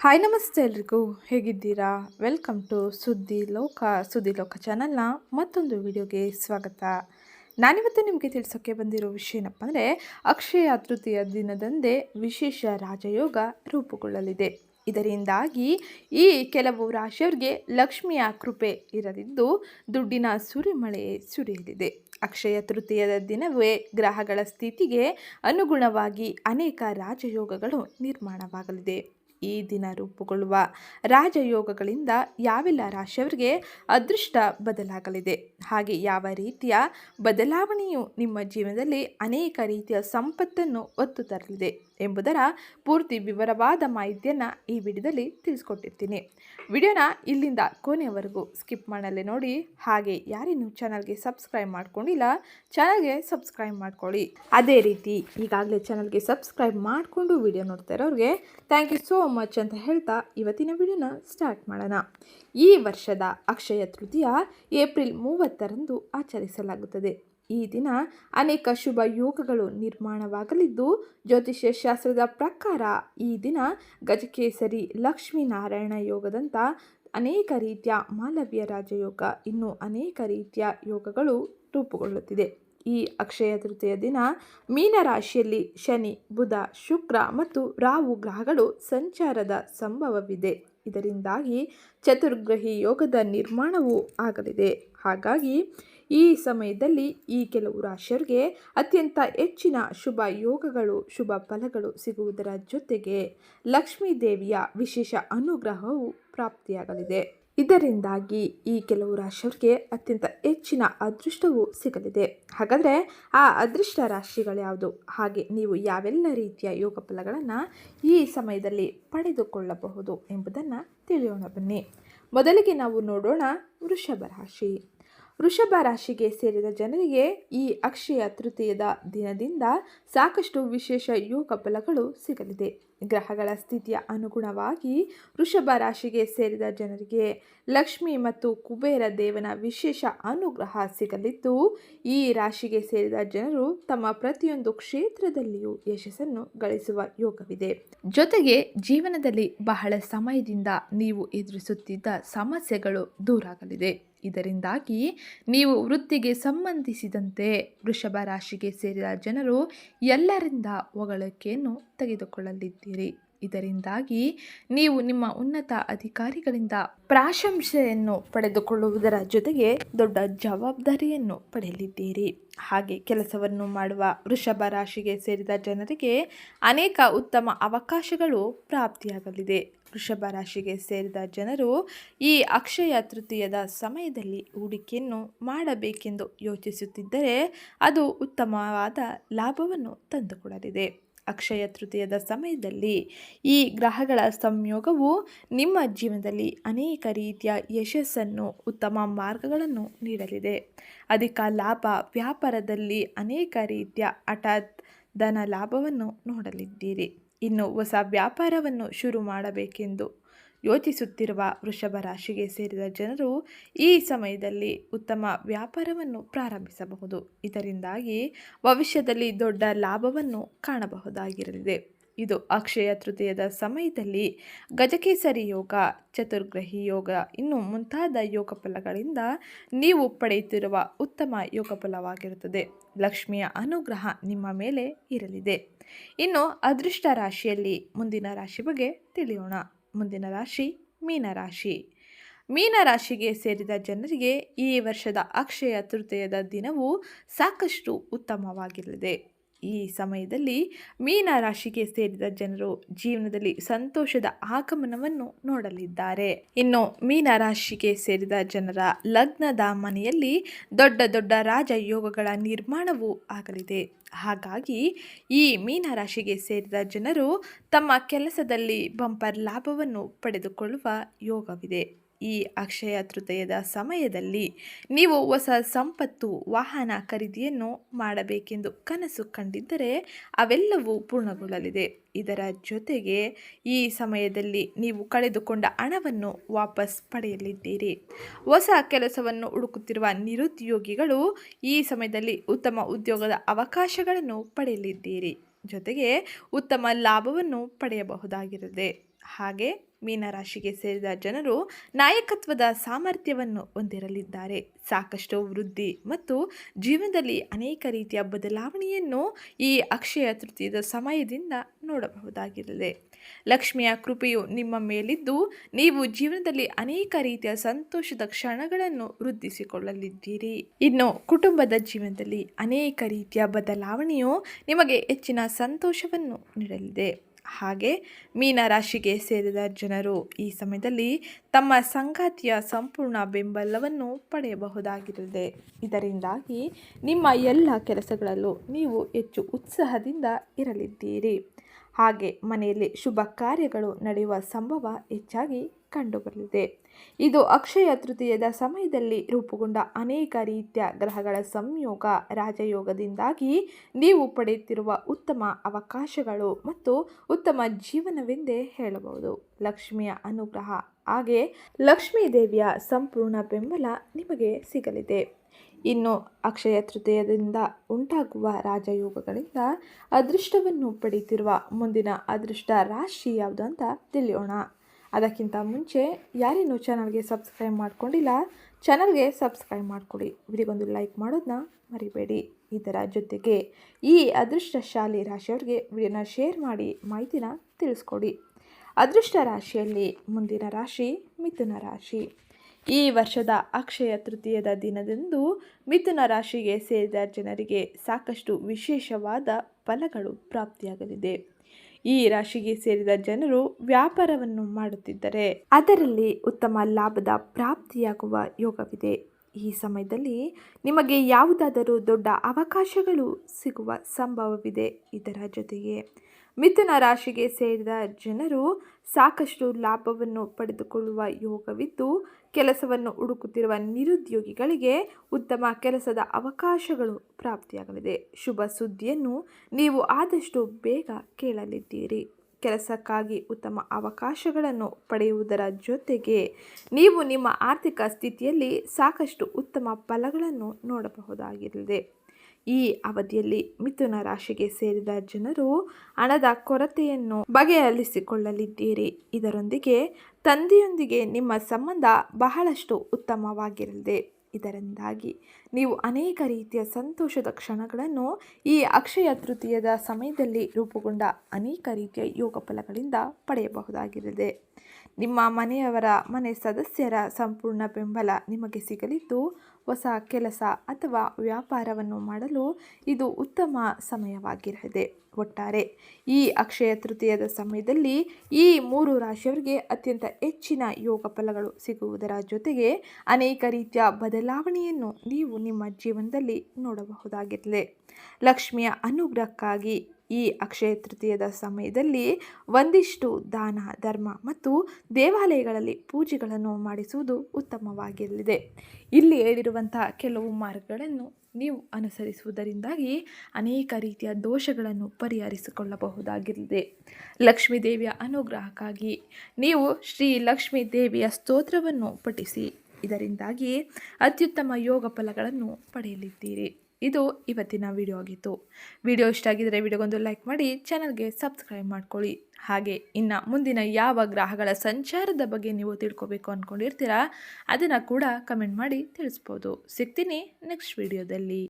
Hi ನಮಸ್ತೆ ಎಲ್ರಿಗೂ. ಹೇಗಿದ್ದೀರಾ? ವೆಲ್ಕಮ್ ಟು ಸುದ್ದಿ ಲೋಕ ಸುದ್ದಿ ಲೋಕ ಚಾನಲ್ನ ಮತ್ತೊಂದು ವಿಡಿಯೋಗೆ ಸ್ವಾಗತ. ನಾನಿವತ್ತು ನಿಮಗೆ ತಿಳಿಸೋಕ್ಕೆ ಬಂದಿರೋ ವಿಷಯ ಏನಪ್ಪ ಅಂದರೆ, ಅಕ್ಷಯ ತೃತೀಯ ದಿನದಂದೇ ವಿಶೇಷ ರಾಜಯೋಗ ರೂಪುಗೊಳ್ಳಲಿದೆ. ಇದರಿಂದಾಗಿ ಈ ಕೆಲವು ರಾಶಿಯವರಿಗೆ ಲಕ್ಷ್ಮಿಯ ಕೃಪೆ ಇರಲಿದ್ದು ದುಡ್ಡಿನ ಸುರಿಮಳೆ ಸುರಿಯಲಿದೆ. ಅಕ್ಷಯ ತೃತೀಯದ ದಿನವೇ ಗ್ರಹಗಳ ಸ್ಥಿತಿಗೆ ಅನುಗುಣವಾಗಿ ಅನೇಕ ರಾಜಯೋಗಗಳು ನಿರ್ಮಾಣವಾಗಲಿದೆ. ಈ ದಿನ ರೂಪುಗೊಳ್ಳುವ ರಾಜಯೋಗಗಳಿಂದ ಯಾವೆಲ್ಲ ರಾಶಿಯವರಿಗೆ ಅದೃಷ್ಟ ಬದಲಾಗಲಿದೆ? ಹಾಗೆ ಯಾವ ರೀತಿಯ ಬದಲಾವಣೆಯು ನಿಮ್ಮ ಜೀವನದಲ್ಲಿ ಅನೇಕ ರೀತಿಯ ಸಂಪತ್ತನ್ನು ಒತ್ತು ತರಲಿದೆ? ಎಂಬುದರ ಪೂರ್ತಿ ವಿವರವಾದ ಮಾಹಿತಿಯನ್ನು ಈ ವಿಡಿಯೋದಲ್ಲಿ ತಿಳಿಸ್ಕೊಟ್ಟಿರ್ತೀನಿ. ವಿಡಿಯೋನ ಇಲ್ಲಿಂದ ಕೊನೆಯವರೆಗೂ ಸ್ಕಿಪ್ ಮಾಡಲ್ಲೇ ನೋಡಿ. ಹಾಗೆ ಯಾರೇನು ಚಾನಲ್ಗೆ ಸಬ್ಸ್ಕ್ರೈಬ್ ಮಾಡ್ಕೊಂಡಿಲ್ಲ, ಚಾನಲ್ಗೆ ಸಬ್ಸ್ಕ್ರೈಬ್ ಮಾಡ್ಕೊಳ್ಳಿ. ಅದೇ ರೀತಿ ಈಗಾಗಲೇ ಚಾನಲ್ಗೆ ಸಬ್ಸ್ಕ್ರೈಬ್ ಮಾಡಿಕೊಂಡು ವಿಡಿಯೋ ನೋಡ್ತಾ ಇರೋರಿಗೆ ಥ್ಯಾಂಕ್ ಯು ಸೋ ಮಚ್ ಅಂತ ಹೇಳ್ತಾ ಇವತ್ತಿನ ವಿಡಿಯೋನ ಸ್ಟಾರ್ಟ್ ಮಾಡೋಣ. ಈ ವರ್ಷದ ಅಕ್ಷಯ ತೃತೀಯ ಏಪ್ರಿಲ್ ಮೂವತ್ತರಂದು ಆಚರಿಸಲಾಗುತ್ತದೆ. ಈ ದಿನ ಅನೇಕ ಶುಭ ಯೋಗಗಳು ನಿರ್ಮಾಣವಾಗಲಿದ್ದು, ಜ್ಯೋತಿಷ್ಯ ಶಾಸ್ತ್ರದ ಪ್ರಕಾರ ಈ ದಿನ ಗಜಕೇಸರಿ, ಲಕ್ಷ್ಮೀನಾರಾಯಣ ಯೋಗದಂಥ ಅನೇಕ ರೀತಿಯ ಮಾಲವ್ಯ ರಾಜಯೋಗ, ಇನ್ನೂ ಅನೇಕ ರೀತಿಯ ಯೋಗಗಳು ರೂಪುಗೊಳ್ಳುತ್ತಿದೆ. ಈ ಅಕ್ಷಯ ತೃತೀಯ ದಿನ ಮೀನರಾಶಿಯಲ್ಲಿ ಶನಿ, ಬುಧ, ಶುಕ್ರ ಮತ್ತು ರಾಹು ಗ್ರಹಗಳು ಸಂಚಾರದ ಸಂಭವವಿದೆ. ಇದರಿಂದಾಗಿ ಚತುರ್ಗ್ರಹಿ ಯೋಗದ ನಿರ್ಮಾಣವೂ ಆಗಲಿದೆ. ಹಾಗಾಗಿ ಈ ಸಮಯದಲ್ಲಿ ಈ ಕೆಲವು ರಾಶಿಯರಿಗೆ ಅತ್ಯಂತ ಹೆಚ್ಚಿನ ಶುಭ ಯೋಗಗಳು, ಶುಭ ಫಲಗಳು ಸಿಗುವುದರ ಜೊತೆಗೆ ಲಕ್ಷ್ಮೀ ದೇವಿಯ ವಿಶೇಷ ಅನುಗ್ರಹವು ಪ್ರಾಪ್ತಿಯಾಗಲಿದೆ. ಇದರಿಂದಾಗಿ ಈ ಕೆಲವು ರಾಶಿಯವರಿಗೆ ಅತ್ಯಂತ ಹೆಚ್ಚಿನ ಅದೃಷ್ಟವು ಸಿಗಲಿದೆ. ಹಾಗಾದರೆ ಆ ಅದೃಷ್ಟ ರಾಶಿಗಳು ಯಾವುದು? ಹಾಗೆ ನೀವು ಯಾವೆಲ್ಲ ರೀತಿಯ ಯೋಗ ಫಲಗಳನ್ನು ಈ ಸಮಯದಲ್ಲಿ ಪಡೆದುಕೊಳ್ಳಬಹುದು ಎಂಬುದನ್ನು ತಿಳಿಯೋಣ ಬನ್ನಿ. ಮೊದಲಿಗೆ ನಾವು ನೋಡೋಣ ವೃಷಭ ರಾಶಿ. ವೃಷಭ ರಾಶಿಗೆ ಸೇರಿದ ಜನರಿಗೆ ಈ ಅಕ್ಷಯ ತೃತೀಯದ ದಿನದಿಂದ ಸಾಕಷ್ಟು ವಿಶೇಷ ಯೋಗ ಫಲಗಳು ಸಿಗಲಿದೆ. ಗ್ರಹಗಳ ಸ್ಥಿತಿಯ ಅನುಗುಣವಾಗಿ ವೃಷಭ ರಾಶಿಗೆ ಸೇರಿದ ಜನರಿಗೆ ಲಕ್ಷ್ಮಿ ಮತ್ತು ಕುಬೇರ ದೇವನ ವಿಶೇಷ ಅನುಗ್ರಹ ಸಿಗಲಿದ್ದು, ಈ ರಾಶಿಗೆ ಸೇರಿದ ಜನರು ತಮ್ಮ ಪ್ರತಿಯೊಂದು ಕ್ಷೇತ್ರದಲ್ಲಿಯೂ ಯಶಸ್ಸನ್ನು ಗಳಿಸುವ ಯೋಗವಿದೆ. ಜೊತೆಗೆ ಜೀವನದಲ್ಲಿ ಬಹಳ ಸಮಯದಿಂದ ನೀವು ಎದುರಿಸುತ್ತಿದ್ದ ಸಮಸ್ಯೆಗಳು ದೂರಾಗಲಿದೆ. ಇದರಿಂದಾಗಿ ನೀವು ವೃತ್ತಿಗೆ ಸಂಬಂಧಿಸಿದಂತೆ ವೃಷಭ ರಾಶಿಗೆ ಸೇರಿದ ಜನರು ಎಲ್ಲರಿಂದ ಹೊಗಳಿಕೆಯನ್ನು ತೆಗೆದುಕೊಳ್ಳಲಿದ್ದೀರಿ. ಇದರಿಂದಾಗಿ ನೀವು ನಿಮ್ಮ ಉನ್ನತ ಅಧಿಕಾರಿಗಳಿಂದ ಪ್ರಾಶಂಸೆಯನ್ನು ಪಡೆದುಕೊಳ್ಳುವುದರ ಜೊತೆಗೆ ದೊಡ್ಡ ಜವಾಬ್ದಾರಿಯನ್ನು ಪಡೆಯಲಿದ್ದೀರಿ. ಹಾಗೆ ಕೆಲಸವನ್ನು ಮಾಡುವ ವೃಷಭ ರಾಶಿಗೆ ಸೇರಿದ ಜನರಿಗೆ ಅನೇಕ ಉತ್ತಮ ಅವಕಾಶಗಳು ಪ್ರಾಪ್ತಿಯಾಗಲಿದೆ. ವೃಷಭ ರಾಶಿಗೆ ಸೇರಿದ ಜನರು ಈ ಅಕ್ಷಯ ತೃತೀಯದ ಸಮಯದಲ್ಲಿ ಹೂಡಿಕೆಯನ್ನು ಮಾಡಬೇಕೆಂದು ಯೋಚಿಸುತ್ತಿದ್ದರೆ ಅದು ಉತ್ತಮವಾದ ಲಾಭವನ್ನು ತಂದುಕೊಡಲಿದೆ. ಅಕ್ಷಯ ತೃತೀಯದ ಸಮಯದಲ್ಲಿ ಈ ಗ್ರಹಗಳ ಸಂಯೋಗವು ನಿಮ್ಮ ಜೀವನದಲ್ಲಿ ಅನೇಕ ರೀತಿಯ ಯಶಸ್ಸನ್ನು, ಉತ್ತಮ ಮಾರ್ಗಗಳನ್ನು ನೀಡಲಿದೆ. ಅಧಿಕ ಲಾಭ ವ್ಯಾಪಾರದಲ್ಲಿ ಅನೇಕ ರೀತಿಯ ಹಠಾತ್ ಧನ ಲಾಭವನ್ನು ನೋಡಲಿದ್ದೀರಿ. ಇನ್ನು ಹೊಸ ವ್ಯಾಪಾರವನ್ನು ಶುರು ಮಾಡಬೇಕೆಂದು ಯೋಚಿಸುತ್ತಿರುವ ವೃಷಭ ರಾಶಿಗೆ ಸೇರಿದ ಜನರು ಈ ಸಮಯದಲ್ಲಿ ಉತ್ತಮ ವ್ಯಾಪಾರವನ್ನು ಪ್ರಾರಂಭಿಸಬಹುದು. ಇದರಿಂದಾಗಿ ಭವಿಷ್ಯದಲ್ಲಿ ದೊಡ್ಡ ಲಾಭವನ್ನು ಕಾಣಬಹುದಾಗಿರಲಿದೆ. ಇದು ಅಕ್ಷಯ ತೃತೀಯದ ಸಮಯದಲ್ಲಿ ಗಜಕೇಸರಿ ಯೋಗ, ಚತುರ್ಗ್ರಹಿ ಯೋಗ, ಇನ್ನು ಮುಂತಾದ ಯೋಗ ಫಲಗಳಿಂದ ನೀವು ಪಡೆಯುತ್ತಿರುವ ಉತ್ತಮ ಯೋಗ ಫಲವಾಗಿರುತ್ತದೆ. ಲಕ್ಷ್ಮಿಯ ಅನುಗ್ರಹ ನಿಮ್ಮ ಮೇಲೆ ಇರಲಿದೆ. ಇನ್ನು ಅದೃಷ್ಟ ರಾಶಿಯಲ್ಲಿ ಮುಂದಿನ ರಾಶಿ ಬಗ್ಗೆ ತಿಳಿಯೋಣ. ಮುಂದಿನ ರಾಶಿ ಮೀನರಾಶಿ ಮೀನರಾಶಿಗೆ ಸೇರಿದ ಜನರಿಗೆ ಈ ವರ್ಷದ ಅಕ್ಷಯ ತೃತೀಯದ ದಿನವು ಸಾಕಷ್ಟು ಉತ್ತಮವಾಗಿರಲಿದೆ. ಈ ಸಮಯದಲ್ಲಿ ಮೀನ ರಾಶಿಗೆ ಸೇರಿದ ಜನರು ಜೀವನದಲ್ಲಿ ಸಂತೋಷದ ಆಗಮನವನ್ನು ನೋಡಲಿದ್ದಾರೆ. ಇನ್ನು ಮೀನ ರಾಶಿಗೆ ಸೇರಿದ ಜನರ ಲಗ್ನದ ಮನೆಯಲ್ಲಿ ದೊಡ್ಡ ದೊಡ್ಡ ರಾಜಯೋಗಗಳ ನಿರ್ಮಾಣವೂ ಆಗಲಿದೆ. ಹಾಗಾಗಿ ಈ ಮೀನ ರಾಶಿಗೆ ಸೇರಿದ ಜನರು ತಮ್ಮ ಕೆಲಸದಲ್ಲಿ ಬಂಪರ್ ಲಾಭವನ್ನು ಪಡೆದುಕೊಳ್ಳುವ ಯೋಗವಿದೆ. ಈ ಅಕ್ಷಯ ತೃತೀಯದ ಸಮಯದಲ್ಲಿ ನೀವು ಹೊಸ ಸಂಪತ್ತು, ವಾಹನ ಖರೀದಿಯನ್ನು ಮಾಡಬೇಕೆಂದು ಕನಸು ಕಂಡಿದ್ದರೆ ಅವೆಲ್ಲವೂ ಪೂರ್ಣಗೊಳ್ಳಲಿದೆ. ಇದರ ಜೊತೆಗೆ ಈ ಸಮಯದಲ್ಲಿ ನೀವು ಕಳೆದುಕೊಂಡ ಹಣವನ್ನು ವಾಪಸ್ ಪಡೆಯಲಿದ್ದೀರಿ. ಹೊಸ ಕೆಲಸವನ್ನು ಹುಡುಕುತ್ತಿರುವ ನಿರುದ್ಯೋಗಿಗಳು ಈ ಸಮಯದಲ್ಲಿ ಉತ್ತಮ ಉದ್ಯೋಗದ ಅವಕಾಶಗಳನ್ನು ಪಡೆಯಲಿದ್ದೀರಿ. ಜೊತೆಗೆ ಉತ್ತಮ ಲಾಭವನ್ನು ಪಡೆಯಬಹುದಾಗಿರುತ್ತದೆ ಹಾಗೆ ಮೀನರಾಶಿಗೆ ಸೇರಿದ ಜನರು ನಾಯಕತ್ವದ ಸಾಮರ್ಥ್ಯವನ್ನು ಹೊಂದಿರಲಿದ್ದಾರೆ. ಸಾಕಷ್ಟು ವೃದ್ಧಿ ಮತ್ತು ಜೀವನದಲ್ಲಿ ಅನೇಕ ರೀತಿಯ ಬದಲಾವಣೆಯನ್ನು ಈ ಅಕ್ಷಯ ತೃತೀಯದ ಸಮಯದಿಂದ ನೋಡಬಹುದಾಗಿರಲಿದೆ ಲಕ್ಷ್ಮಿಯ ಕೃಪೆಯು ನಿಮ್ಮ ಮೇಲಿದ್ದು ನೀವು ಜೀವನದಲ್ಲಿ ಅನೇಕ ರೀತಿಯ ಸಂತೋಷದ ಕ್ಷಣಗಳನ್ನು ವೃದ್ಧಿಸಿಕೊಳ್ಳಲಿದ್ದೀರಿ. ಇನ್ನು ಕುಟುಂಬದ ಜೀವನದಲ್ಲಿ ಅನೇಕ ರೀತಿಯ ಬದಲಾವಣೆಯು ನಿಮಗೆ ಹೆಚ್ಚಿನ ಸಂತೋಷವನ್ನು ನೀಡಲಿದೆ. ಹಾಗೆ ಮೀನ ರಾಶಿಗೆ ಸೇರಿದ ಜನರು ಈ ಸಮಯದಲ್ಲಿ ತಮ್ಮ ಸಂಗಾತಿಯ ಸಂಪೂರ್ಣ ಬೆಂಬಲವನ್ನು ಪಡೆಯಬಹುದಾಗಿರಲಿದೆ. ಇದರಿಂದಾಗಿ ನಿಮ್ಮ ಎಲ್ಲ ಕೆಲಸಗಳಲ್ಲೂ ನೀವು ಹೆಚ್ಚು ಉತ್ಸಾಹದಿಂದ ಇರಲಿದ್ದೀರಿ. ಹಾಗೆ ಮನೆಯಲ್ಲಿ ಶುಭ ಕಾರ್ಯಗಳು ನಡೆಯುವ ಸಂಭವ ಹೆಚ್ಚಾಗಿ ಕಂಡುಬರಲಿದೆ. ಇದು ಅಕ್ಷಯ ತೃತೀಯದ ಸಮಯದಲ್ಲಿ ರೂಪುಗೊಂಡ ಅನೇಕ ರೀತಿಯ ಗ್ರಹಗಳ ಸಂಯೋಗ ರಾಜಯೋಗದಿಂದಾಗಿ ನೀವು ಪಡೆಯುತ್ತಿರುವ ಉತ್ತಮ ಅವಕಾಶಗಳು ಮತ್ತು ಉತ್ತಮ ಜೀವನವೆಂದೇ ಹೇಳಬಹುದು. ಲಕ್ಷ್ಮಿಯ ಅನುಗ್ರಹ, ಹಾಗೆ ಲಕ್ಷ್ಮೀ ದೇವಿಯ ಸಂಪೂರ್ಣ ಬೆಂಬಲ ನಿಮಗೆ ಸಿಗಲಿದೆ. ಇನ್ನು ಅಕ್ಷಯ ತೃತೀಯದಿಂದ ಉಂಟಾಗುವ ರಾಜಯೋಗಗಳಿಂದ ಅದೃಷ್ಟವನ್ನು ಪಡೆಯುತ್ತಿರುವ ಮುಂದಿನ ಅದೃಷ್ಟ ರಾಶಿ ಯಾವುದು ಅಂತ ತಿಳಿಯೋಣ. ಅದಕ್ಕಿಂತ ಮುಂಚೆ ಯಾರೇನು ಚಾನಲ್ಗೆ ಸಬ್ಸ್ಕ್ರೈಬ್ ಮಾಡ್ಕೊಂಡಿಲ್ಲ ಚಾನಲ್ಗೆ ಸಬ್ಸ್ಕ್ರೈಬ್ ಮಾಡಿಕೊಡಿ. ವಿಡಿಯೋಗೊಂದು ಲೈಕ್ ಮಾಡೋದನ್ನ ಮರಿಬೇಡಿ. ಇದರ ಜೊತೆಗೆ ಈ ಅದೃಷ್ಟಶಾಲಿ ರಾಶಿಯವರಿಗೆ ವಿಡಿಯೋನ ಶೇರ್ ಮಾಡಿ ಮಾಹಿತಿನ ತಿಳಿಸ್ಕೊಡಿ. ಅದೃಷ್ಟ ರಾಶಿಯಲ್ಲಿ ಮುಂದಿನ ರಾಶಿ ಮಿಥುನ ರಾಶಿ. ಈ ವರ್ಷದ ಅಕ್ಷಯ ತೃತೀಯದ ದಿನದಂದು ಮಿಥುನ ರಾಶಿಗೆ ಸೇರಿದ ಜನರಿಗೆ ಸಾಕಷ್ಟು ವಿಶೇಷವಾದ ಫಲಗಳು ಪ್ರಾಪ್ತಿಯಾಗಲಿದೆ. ಈ ರಾಶಿಗೆ ಸೇರಿದ ಜನರು ವ್ಯಾಪಾರವನ್ನು ಮಾಡುತ್ತಿದ್ದರೆ ಅದರಲ್ಲಿ ಉತ್ತಮ ಲಾಭದ ಪ್ರಾಪ್ತಿಯಾಗುವ ಯೋಗವಿದೆ. ಈ ಸಮಯದಲ್ಲಿ ನಿಮಗೆ ಯಾವುದಾದರೂ ದೊಡ್ಡ ಅವಕಾಶಗಳು ಸಿಗುವ ಸಂಭವವಿದೆ ಇದರ ಜೊತೆಗೆ. ಮಿಥುನ ರಾಶಿಗೆ ಸೇರಿದ ಜನರು ಸಾಕಷ್ಟು ಲಾಭವನ್ನು ಪಡೆದುಕೊಳ್ಳುವ ಯೋಗವಿದ್ದು ಕೆಲಸವನ್ನು ಹುಡುಕುತ್ತಿರುವ ನಿರುದ್ಯೋಗಿಗಳಿಗೆ ಉತ್ತಮ ಕೆಲಸದ ಅವಕಾಶಗಳು ಪ್ರಾಪ್ತಿಯಾಗಲಿದೆ. ಶುಭ ಸುದ್ದಿಯನ್ನು ನೀವು ಆದಷ್ಟು ಬೇಗ ಕೇಳಲಿದ್ದೀರಿ. ಕೆಲಸಕ್ಕಾಗಿ ಉತ್ತಮ ಅವಕಾಶಗಳನ್ನು ಪಡೆಯುವುದರ ಜೊತೆಗೆ ನೀವು ನಿಮ್ಮ ಆರ್ಥಿಕ ಸ್ಥಿತಿಯಲ್ಲಿ ಸಾಕಷ್ಟು ಉತ್ತಮ ಫಲಗಳನ್ನು ನೋಡಬಹುದಾಗಿರಲಿದೆ. ಈ ಅವಧಿಯಲ್ಲಿ ಮಿಥುನ ರಾಶಿಗೆ ಸೇರಿದ ಜನರು ಹಣದ ಕೊರತೆಯನ್ನು ಬಗೆಹರಿಸಿಕೊಳ್ಳಲಿದ್ದೀರಿ. ಇದರೊಂದಿಗೆ ತಂದೆಯೊಂದಿಗೆ ನಿಮ್ಮ ಸಂಬಂಧ ಬಹಳಷ್ಟು ಉತ್ತಮವಾಗಿರಲಿದೆ. ಇದರಿಂದಾಗಿ ನೀವು ಅನೇಕ ರೀತಿಯ ಸಂತೋಷದ ಕ್ಷಣಗಳನ್ನು ಈ ಅಕ್ಷಯ ತೃತೀಯದ ಸಮಯದಲ್ಲಿ ರೂಪುಗೊಂಡ ಅನೇಕ ರೀತಿಯ ಯೋಗ ಫಲಗಳಿಂದ ಪಡೆಯಬಹುದಾಗಿರಲಿದೆ. ನಿಮ್ಮ ಮನೆಯವರ ಮನೆ ಸದಸ್ಯರ ಸಂಪೂರ್ಣ ಬೆಂಬಲ ನಿಮಗೆ ಸಿಗಲಿದ್ದು ಹೊಸ ಕೆಲಸ ಅಥವಾ ವ್ಯಾಪಾರವನ್ನು ಮಾಡಲು ಇದು ಉತ್ತಮ ಸಮಯವಾಗಿರಲಿದೆ. ಒಟ್ಟಾರೆ, ಈ ಅಕ್ಷಯ ತೃತೀಯದ ಸಮಯದಲ್ಲಿ ಈ ಮೂರು ರಾಶಿಯವರಿಗೆ ಅತ್ಯಂತ ಹೆಚ್ಚಿನ ಯೋಗ ಫಲಗಳು ಸಿಗುವುದರ ಜೊತೆಗೆ ಅನೇಕ ರೀತಿಯ ಬದಲಾವಣೆಯನ್ನು ನೀವು ನಿಮ್ಮ ಜೀವನದಲ್ಲಿ ನೋಡಬಹುದಾಗಿರಲಿ ಲಕ್ಷ್ಮಿಯ ಅನುಗ್ರಹಕ್ಕಾಗಿ ಈ ಅಕ್ಷಯ ತೃತೀಯದ ಸಮಯದಲ್ಲಿ ಒಂದಿಷ್ಟು ದಾನ, ಧರ್ಮ ಮತ್ತು ದೇವಾಲಯಗಳಲ್ಲಿ ಪೂಜೆಗಳನ್ನು ಮಾಡಿಸುವುದು ಉತ್ತಮವಾಗಿರಲಿದೆ. ಇಲ್ಲಿ ಹೇಳಿರುವಂತಹ ಕೆಲವು ಮಾರ್ಗಗಳನ್ನು ನೀವು ಅನುಸರಿಸುವುದರಿಂದಾಗಿ ಅನೇಕ ರೀತಿಯ ದೋಷಗಳನ್ನು ಪರಿಹರಿಸಿಕೊಳ್ಳಬಹುದಾಗಿರಲಿದೆ. ಲಕ್ಷ್ಮೀ ದೇವಿಯ ಅನುಗ್ರಹಕ್ಕಾಗಿ ನೀವು ಶ್ರೀ ಲಕ್ಷ್ಮೀ ದೇವಿಯ ಸ್ತೋತ್ರವನ್ನು ಪಠಿಸಿ, ಇದರಿಂದಾಗಿ ಅತ್ಯುತ್ತಮ ಯೋಗ ಫಲಗಳನ್ನು ಪಡೆಯಲಿದ್ದೀರಿ. ಇದು ಇವತ್ತಿನ ವಿಡಿಯೋ ಆಗಿತ್ತು. ವಿಡಿಯೋ ಇಷ್ಟ ಆಗಿದ್ದರೆ ವಿಡಿಯೋಗೊಂದು ಲೈಕ್ ಮಾಡಿ ಚಾನಲ್ಗೆ ಸಬ್ಸ್ಕ್ರೈಬ್ ಮಾಡ್ಕೊಳ್ಳಿ. ಹಾಗೆ, ಇನ್ನು ಮುಂದಿನ ಯಾವ ಗ್ರಹಗಳ ಸಂಚಾರದ ಬಗ್ಗೆ ನೀವು ತಿಳ್ಕೊಬೇಕು ಅಂದ್ಕೊಂಡಿರ್ತೀರಾ ಅದನ್ನು ಕೂಡ ಕಮೆಂಟ್ ಮಾಡಿ ತಿಳಿಸ್ಬೋದು. ಸಿಗ್ತೀನಿ ನೆಕ್ಸ್ಟ್ ವಿಡಿಯೋದಲ್ಲಿ